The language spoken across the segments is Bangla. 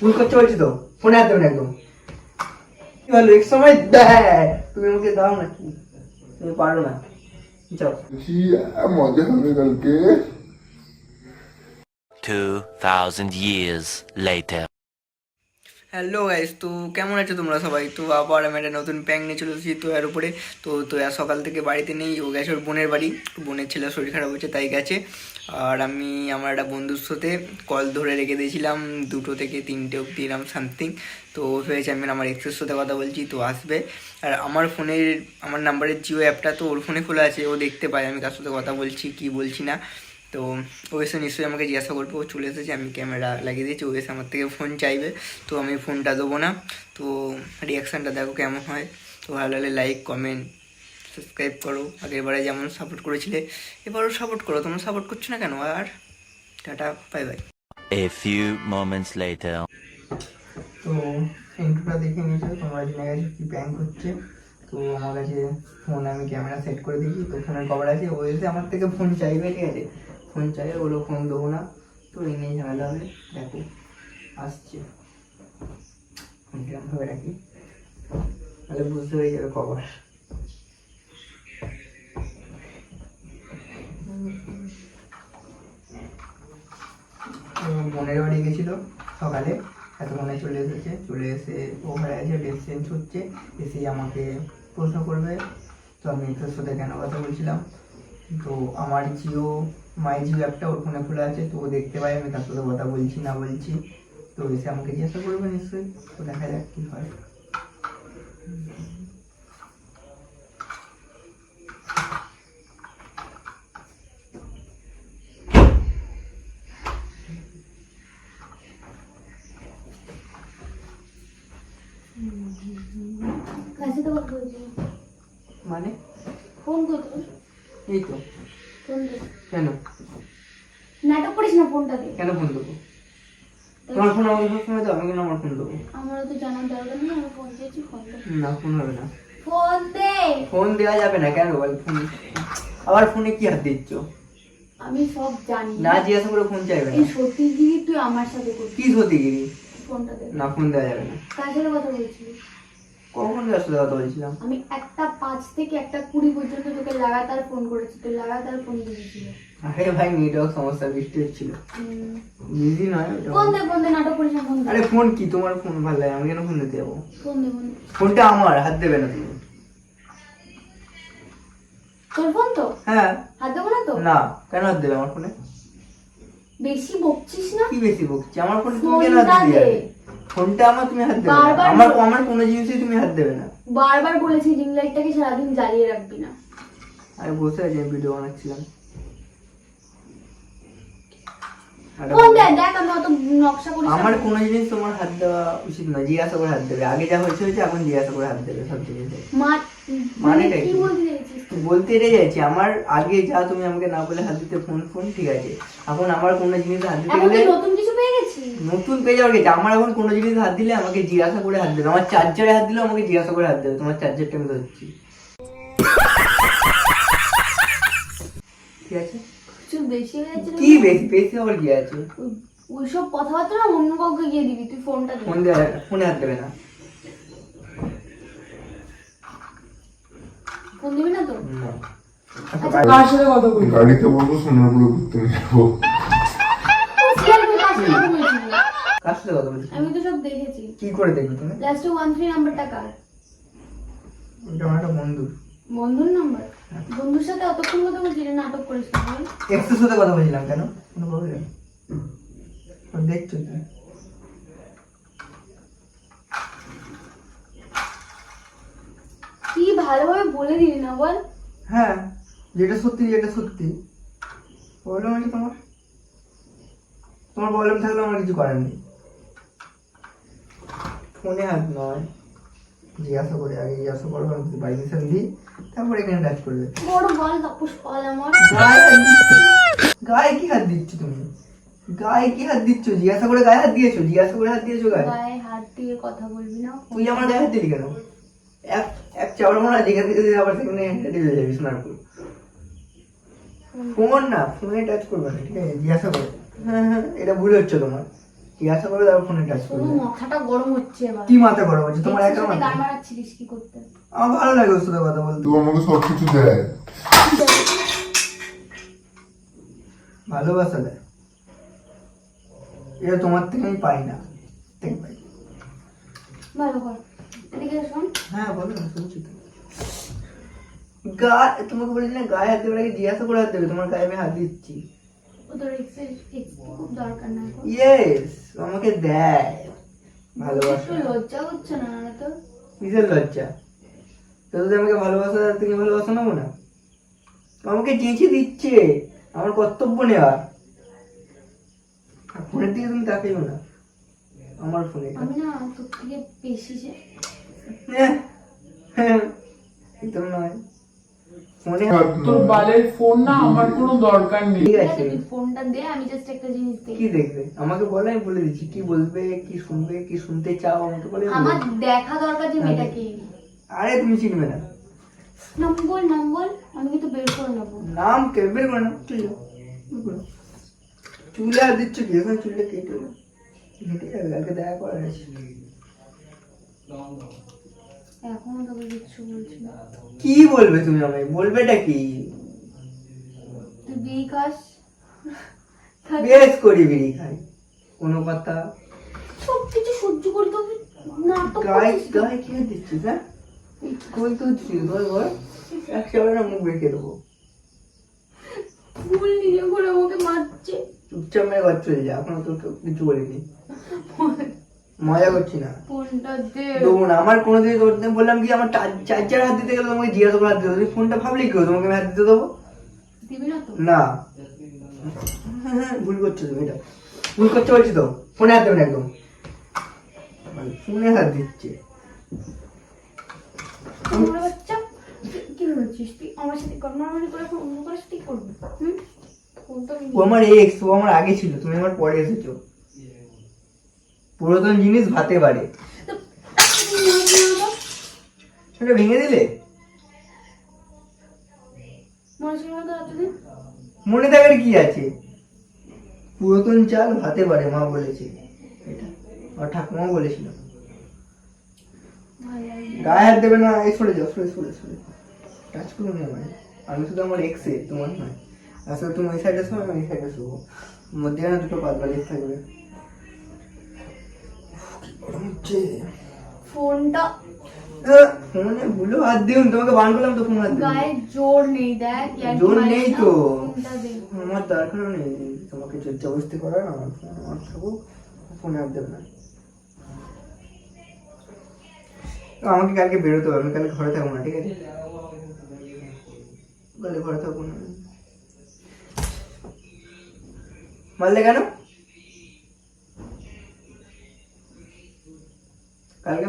ভুল করতে তো? ফোনে হাত দেবেন একদম। কি হলো এক সময় দেয়? তুমি আমাকে দাও নাকি তুমি পারো না। two thousand মজা হবে কালকে? Years later. হ্যালো গাইস তো কেমন আছো তোমরা সবাই? তো আবার আমি একটা নতুন প্যাং নিয়ে চলে এসেছি তো এর উপরে। তো তো আর সকাল থেকে বাড়িতে নেই, ও গেছে ওর বোনের বাড়ি। বোনের ছেলে শরীর খারাপ হচ্ছে তাই গেছে। আর আমি আমার একটা বন্ধুর সাথে কল ধরে রেখে দিয়েছিলাম, দুটো থেকে তিনটে অব্দি এরম সামথিং তো ভেবেছে আমি আমার এক্সের সাথে কথা বলছি, তো আসবে। আর আমার ফোনের, আমার নাম্বারের জিও অ্যাপটা তো ওর ফোনে খোলা আছে, ও দেখতে পায়, আমি কার সাথে কথা বলছি, কি বলছি না। তো ও এসে নিশ্চয়ই আমাকে জিজ্ঞাসা করবে ও চলে এসেছে আমি ক্যামেরা লাগিয়ে দিয়েছি ও এসে আমার থেকে ফোন চাইবে তো আমি ফোনটা দেবো না। তো রিয়াকশানটা দেখো কেমন হয়। তো ভালো লাগলে লাইক কমেন্ট সাবস্ক্রাইব করো। আগের বারে যেমন সাপোর্ট করেছিলে এবারও সাপোর্ট করো তোমরা সাপোর্ট করছ না কেন? আর tata bye bye A few moments later. তো ইন্ট্রোটা দেখে নিয়েছো তোমরা জেনে গেছো কি প্র্যাঙ্ক হচ্ছে। তো আমার কাছে ফোন আমি ক্যামেরা সেট করে দিয়েছি তো ফোনের কভার আছে ও এসে আমার থেকে ফোন চাইবে ঠিক আছে? ফোন চাই ওগুলো ফোন দেবো না তো এই নিয়ে ঝামেলা হবে। দেখো, আসছে। ফোনটা রাখি, তাহলে বুঝতে পেরে যাবে কভার বোনের বাড়ি গেছিল সকালে এতক্ষণে চলে এসেছে, চলে এসে ও ঘরে আছে ড্রেস চেঞ্জ হচ্ছে এসে আমাকে প্রশ্ন করবে। তো আমি তোর সাথে কেন কথা বলছিলাম? তো আমার জিও মাই জিও অ্যাপটা ওর ফোনে খোলা আছে তো ও দেখতে পাই আমি তার সাথে কথা বলছি না বলছি। তো এসে আমাকে জিজ্ঞাসা করবে নিশ্চয়ই তো দেখা যাক কী হয়। মানে? ফোন করতো এই তো ফোন দে কেন নাটক করিস না ফোনটা দে কেন ফোন দেবো তোমার ফোন আমাকে সবসময় দাও আমি কেন আমার ফোন দেবো। আমারও তো জানার দরকার নেই আমি ফোন দিয়েছি ফোন না ফোন হবে না। ফোন দে! ফোন দেওয়া যাবে না কেন বল ফোন আবার ফোনে কি হাত দিচ্ছ? আমি সব জানি। না জিজ্ঞাসা করে ফোন চাইবে এই না সত্যিগিরি তুই আমার সাথে করবি কি সত্যিগিরি? ফোনটা দে। না ফোন দেওয়া যাবে না। কার সাথে কথা বলছিলি? কখন যার সাথে কথা বলছিলাম? আমি একটা পাঁচ থেকে একটা কুড়ি পর্যন্ত তোকে লাগাতার ফোন করেছি তুই লাগাতার ফোন দিয়েছিল আরে ভাই নেটওয়ার্ক সমস্যা বৃষ্টি হচ্ছিল। বিজি নয়। ফোন দে ফোন দে নাটক করিস না আরে ফোন কি? তোমার ফোন ভালো লাগে আমি কেন ফোন দিতে যাব? ফোন দে ফোন ফোনটা আমার হাত দেবে না তুমি। তোর ফোন তো? হ্যাঁ। হাত দেবো না তো? না কেন হাত দেবে আমার ফোনে? বেশি বকছিস না? কি বেশি বকছি? আমার ফোনে তুমি কেন হাত দিবে? ফোনটা আমার তুমি হাত দেবে আমার আমার কোনো জিনিসই তুমি হাত দেবে না। বারবার বলেছি রিং লাইটটাকে সারাদিন জ্বালিয়ে রাখবি না। আমি বসে আছি ভিডিও বানাচ্ছিলাম আরে ফোন দে দেখ আমি অত নকশা করিস না। আমার কোনো জিনিস তোমার হাত দেওয়া উচিত নয় জিজ্ঞাসা করে হাত দেবে। আগে যা হয়েছে হয়েছে এখন জিজ্ঞাসা করে হাত দেবে সব জিনিসে মানে মানে কি? কি? বলতে এটাই যাচ্ছি আমার আগে যা তুমি আমাকে না বলে হাত দিতে ফোন ফোন ঠিক আছে। এখন আমার কোনো জিনিস হাত দিতে গেলে নতুন কিছু পেয়ে গেছি? নতুন পেয়ে যাওয়ার গেছে আমার এখন কোনো জিনিস হাত দিলে আমাকে জিজ্ঞাসা করে হাত দেবে। আমার চার্জারে হাত দিলে আমাকে জিজ্ঞাসা করে হাত দেবে তোমার চার্জারটা আমি ধরছি। ঠিক আছে? বেশি হয়ে যাচ্ছে কি বেশি বেশি আবার কি আছে? ওই- ওইসব কথাবার্তা না অন্য কাউকে গিয়ে দিবি তুই ফোনটা ফোন দেওয়া ফোনে হাত দেবে না। ফোন দিবি না তো? না। গাড়িতে বলব? সোনারপুরে ঘুরতে যাব। কার সাথে কথা বলছিলি? কার সাথে কথা বলছি আমি তো সব দেখেছি। কি করে দেখবে তুমি? লাস্টে ওয়ান থ্রি নাম্বারটা কার? ওটা আমার একটা বন্ধু বন্ধুর নাম্বার বন্ধুর সাথে অতক্ষণ কথা বলছিলি নাটক করিস বল? সাথে কথা বলছিলাম কেন? কোনো প্রবলেম দেখছ কি কি ভালোভাবে বলে দিলি না বল। হ্যাঁ যেটা সত্যি যেটা সত্যি। প্রবলেম আছে তোমার? তোমার প্রবলেম থাকলে আমার কিছু করার নেই। ফোনে হাত নয়। জিজ্ঞাসা করে আগে জিজ্ঞাসা করবে আমি পারমিশন দিই তারপর এখানে টাচ করবে। বড় বল তাপস আমার। গায়ে কি হাত দিচ্ছ তুমি? গায়ে কি হাত দিচ্ছ? জিজ্ঞাসা করে গায়ে হাত দিয়েছ? জিজ্ঞাসা করে হাত দিয়েছ গায়ে? গায়ে হাত দিয়ে কথা বলবি না। তুই আমার গায়ে হাত দিলি কেন? এক এক চাওড়া মোড়া যেখান থেকে আবার সেখানে চলে যাবি সোনারপুর। ফোন না ফোনে টাচ করবে না ঠিক আছে? জিজ্ঞাসা করে। হ্যাঁ হ্যাঁ এটা ভুল হচ্ছে তোমার। জিজ্ঞাসা করে তারপর ফোনে টাচ করবে। মাথাটা গরম হচ্ছে এবার। কি মাথা গরম হচ্ছে? তোমার একা মাথা? গান মারাচ্ছিলিস কি করতে? আমার ভালো লাগে ওর সাথে কথা বলতে। তুই আমাকে সব কিছু দেয়। ভালোবাসা দেয়। এটা তোমার থেকে আমি পাই না। থেকে পাই। ভালো কর। এদিকে শোন। হ্যাঁ বলো শুনছি তো। গা তোমাকে বলেছি না গায়ে হাত দেবে জিজ্ঞাসা করে হাত দেবে? তোমার গায়ে আমি হাত দিচ্ছি। ও তোর এক্সের এক্স খুব দরকার না এখন। ইয়েস আমাকে দেয়। ভালোবাসা। লজ্জা হচ্ছে না না তো? কিসের লজ্জা? তো যদি আমাকে ভালোবাসা তার থেকে ভালোবাসা নেব না? আমাকে চেঁচে দিচ্ছে আমার কর্তব্য নেওয়া ফোনের দিকে তুমি তাকাইও না। আমার ফোনে। আমি না তোর থেকে বেশি যে একদম নয়। ফোনে তোর বালের ফোন না আমার কোনো দরকার নেই। ঠিক আছে। ফোনটা দে আমি জাস্ট একটা জিনিস দেখি। কি দেখবে? আমাকে বলে আমি বলে দিচ্ছি কি বলবে কি শুনবে কি শুনতে চাও আমাকে বলে আমার দেখা দরকার যে মেয়েটাকে আরে তুমি চিনবে না। নাম বল নাম বল আমি কিন্তু বের করে নেব। নাম কে? বের করে না চলে। চুলে আর দিচ্ছ কি? এখন চুলে কেটে হেঁটে যাবে কালকে দেখা করার আছে। এখনও কিচ্ছু বলছি না। কি বলবে তুমি আমায়? বলবেটা কি? তুই বিয়ে খাস? বেশ করি বিড়ি খাই। কোনো কথা? সব কিছু সহ্য নাটক গায়ে। গায়ে খেয়ে দিচ্ছিস হ্যাঁ? কই তো একসাথে না মুখ বেঁকে দেবো। ভুল নিজে করে আমাকে মারছে। চুপচাপ ঘর চলে যা এখন তোকে কিছু বলিনি। মজা করছি না। ফোনটা দে। দেবো না। আমার কোনোদিন করতে বললাম কি আমার চার্জার হাত দিতে গেলে তোমাকে জিজ্ঞাসা করে হাত দিতে তুমি ফোনটা ভাবলেই কেউ তোমাকে আমি হাত দিতে দেবো? না ভুল করছ তুমি এটা। ভুল করতে পারছি তো? ফোনে হাত দেবে না একদম। মানে ফোনে হাত দিচ্ছে। আমার বাচ্চা তুই কি বলছিস তুই আমার সাথে কর্মানি করে অন্য কারোর সাথে করবি। হুম? ও আমার এক্স ও আমার আগে ছিল। তুমি আমার পরে এসেছ। পুরাতন জিনিস ভাতে বাড়ে। সেটা ভেঙে দিলে? মনে মনে থাকার কি আছে? পুরাতন চাল ভাতে বাড়ে, মা বলেছে। এটা। আর ঠাকুমাও বলেছিল। গায়ে হাত দেবে না, এই সরে যাও, সরে সরে সরে। টাচ করো না আমায়। আমি শুধু আমার এক্সে তোমার নয়। আসলে তুমি ওই সাইডে শো আমি এই সাইডে শোবো। মধ্যেখানে দুটো পাতলা লিফট থাকবে। কি হচ্ছে ফোনটা ফোনে ভুলো হাত দিও তোমাকে বান করলাম তো ফোন হাত গায়ে জোর নেই দেখ জোর নেই তো। আমার দরকার নেই। তোমাকে জোর জবস্তি করার আমার আমার থাকুক ফোনে হাত দেবে না। আমাকে কালকে বেরোতে হবে আমি কালকে ঘরে থাকব না ঠিক আছে? কালকে ঘরে থাকব না। মারলে কেন?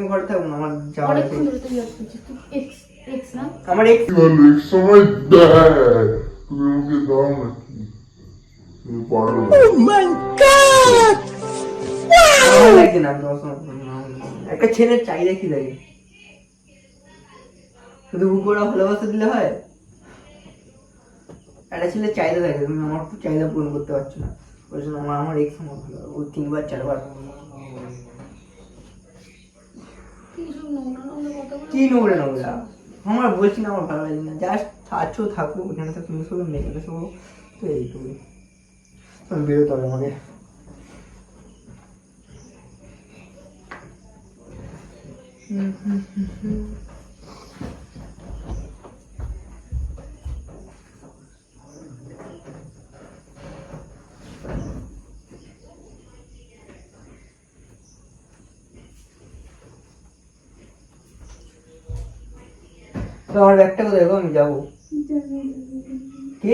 ঘরে থাকব না আমার অনেকক্ষণ ধরে করছিস তুই এক্স এক্স না? আমার এক বলে সময় দেয় তুমি আমাকে দাও তুমি পারো না। একটা ছেলের চাহিদা কি লাগে? শুধু ভালোবাসা দিলে হয়? একটা ছেলের চাহিদা থাকে তুমি আমার খুব চাহিদা পূরণ করতে পারছ না। ওই জন্য আমার আমার এক সময় ভালো ও তিনবার চারবার কি নোংরা নোংরা? আমার বলছি না আমার ভালো লাগে না জাস্ট আছো থাকো ওখানে তো তুমি শুধু মেয়েকে শুধু তো এইটুকুই। আমি বেরোতে হবে আমাকে। তো আমার ব্যাগটা কোথায়? আমি যাব। কি?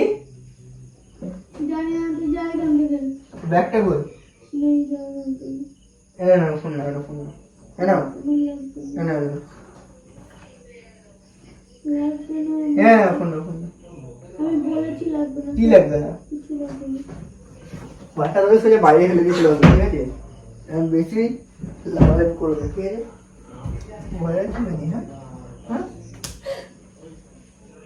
ব্যাগটা কই? হ্যাঁ ফোন আমি কি লাগবে না? বাসা ধরে সোজা বাইরে ফেলে দিয়েছিল ঠিক আছে? এখন বেশি লাভালাভি করবে, ঠিক হ্যাঁ লাগলি কেন তখন? বয়সটা আমার বড় দিন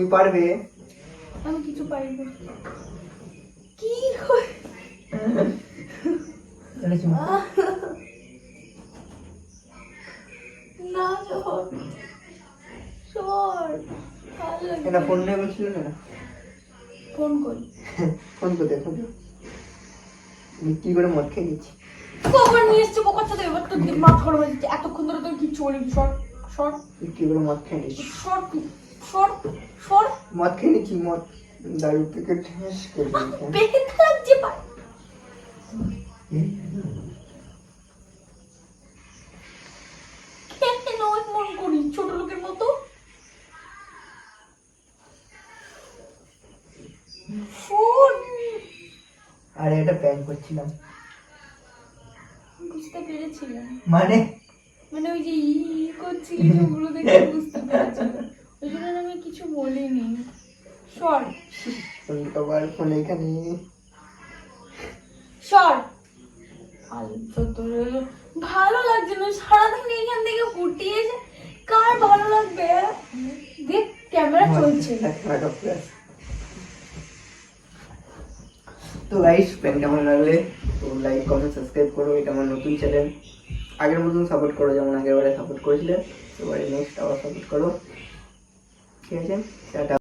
তুমি পারবে? আমি কিছু পারি না। কি হয় না সর সর এটা ফোন নিয়ে বলছিল না? ফোন করি। ফোন করতে ফোন আমি কি করে মদ খেয়ে গেছি কখন নিয়ে এসছে? বোকার সাথে এবার তো মাথা গরম হয়ে যাচ্ছে। এতক্ষণ ধরে তো কিচ্ছু বলিনি সর সর কি করে মদ খেয়ে সর তুই, সর সর মদ খেয়ে নিয়েছি মদ দারু থেকে ঠেস করে। লাগছে পা কেন ওই মন করিস ছোট লোকের মতো। আরে এটা প্যান করছিলাম। বুঝতে পেরেছিলাম। মানে? মানে ওই যে ই করছি ওগুলো দেখে বুঝতে পেরেছিলাম। আমি কিছু বলিনি। সর। তোমার ফোন এখানে। সর। আলতো তোর ভালো লাগছে না সারাদিন এখান থেকে কার ভালো লাগবে? দেখ ক্যামেরা চলছে। তো গাইস প্যান্টটা ভালো লাগলে? তো লাইক কমেন্ট সাবস্ক্রাইব করো এটা আমার নতুন চ্যানেল আগের মতন সাপোর্ট করো যেমন আগের বারে সাপোর্ট করেছিলে। এবারে নেক্সট আবার সাপোর্ট করো। ঠিক আছে টাটা